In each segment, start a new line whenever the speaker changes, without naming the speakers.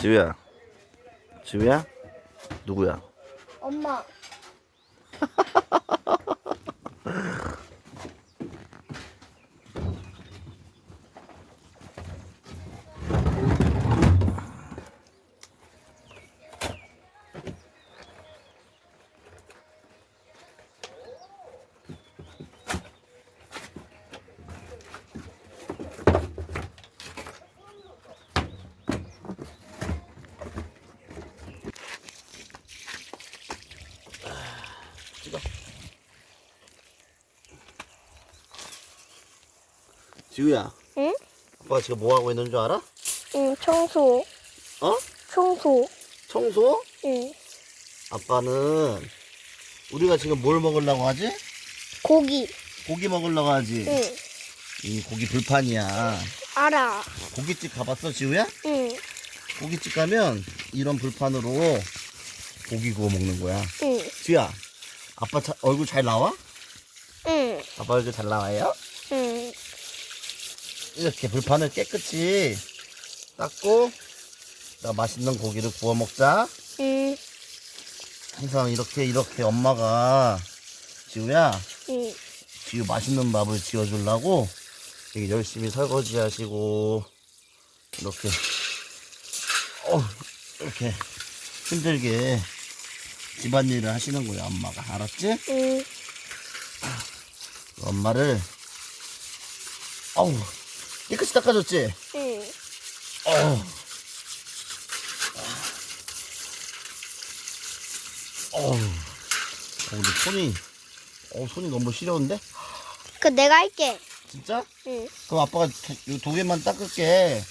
지우야. 지우야? 누구야?
엄마.
찍어. 지우야.
응?
아빠가 지금 뭐 하고 있는 줄 알아?
응, 청소.
어?
청소.
청소?
응.
아빠는 우리가 지금 뭘 먹으려고 하지?
고기.
고기 먹으려고 하지.
응.
이 고기 불판이야.
알아.
고깃집 가봤어, 지우야?
응.
고깃집 가면 이런 불판으로 고기 구워 먹는 거야.
응.
지우야, 아빠 자- 얼굴 잘 나와?
응.
아빠 얼굴 잘 나와요?
응.
이렇게 불판을 깨끗이 닦고 나 맛있는 고기를 구워 먹자.
응.
항상 이렇게 이렇게 엄마가 지우야
응.
지우 맛있는 밥을 지어주려고 되게 열심히 설거지 하시고 이렇게 어 이렇게 힘들게 집안일을 하시는 거야 엄마가 알았지?
응.
엄마를 어우 깨끗이 닦아줬지?
응.
어우 어우 어, 근데 손이 어 손이 너무 시려운데?
그 내가 할게.
진짜?
응.
그럼 아빠가 이 두 개만 닦을게.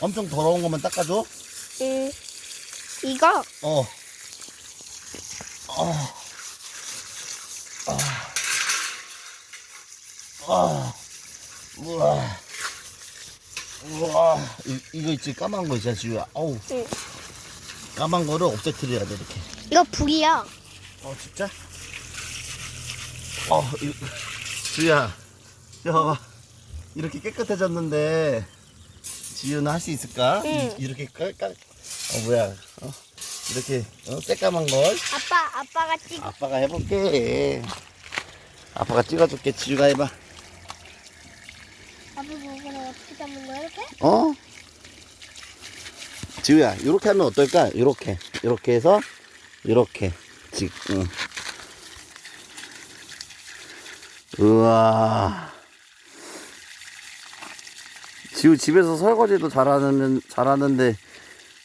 엄청 더러운 것만 닦아줘.
응. 이거
어. 어. 아. 아. 우와. 우와. 이, 이거 있지? 까만 거 있잖아, 지우야. 어우.
응.
까만 거를 없애트려야 돼, 이렇게.
이거 불이야.
어, 진짜? 어, 이, 지우야. 야, 봐봐. 이렇게 깨끗해졌는데, 지우는 할 수 있을까?
응.
이, 렇게 깔깔, 어, 뭐야. 어, 이렇게, 어, 새까만 걸.
아빠, 아빠가 찍.
아빠가 해볼게. 아빠가 찍어줄게. 지우가 해봐.
아빠 보고는 어떻게 잡는 거야 이렇게?
어? 지우야, 이렇게 하면 어떨까? 이렇게. 이렇게 해서, 이렇게. 지, 응. 우와. 지우 집에서 설거지도 잘하는, 잘하는데,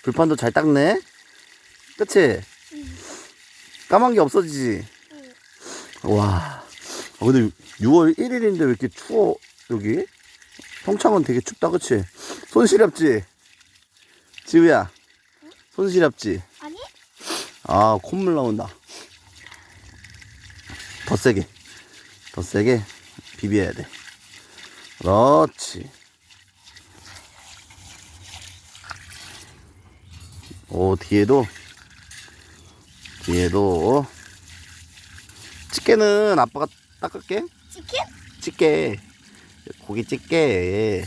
불판도 잘 닦네? 그치? 까만 게 없어지지? 와. 아, 근데 6월 1일인데 왜 이렇게 추워, 여기? 평창은 되게 춥다, 그치? 손 시렵지? 지우야, 손 시렵지?
아니?
아, 콧물 나온다. 더 세게. 더 세게 비벼야 돼. 그렇지. 오, 뒤에도. 뒤에도. 집게는 아빠가 닦을게.
치킨?
집게. 고기 집게.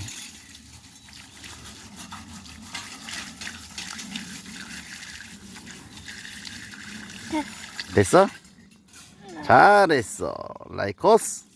됐어? 잘했어. 라이코스.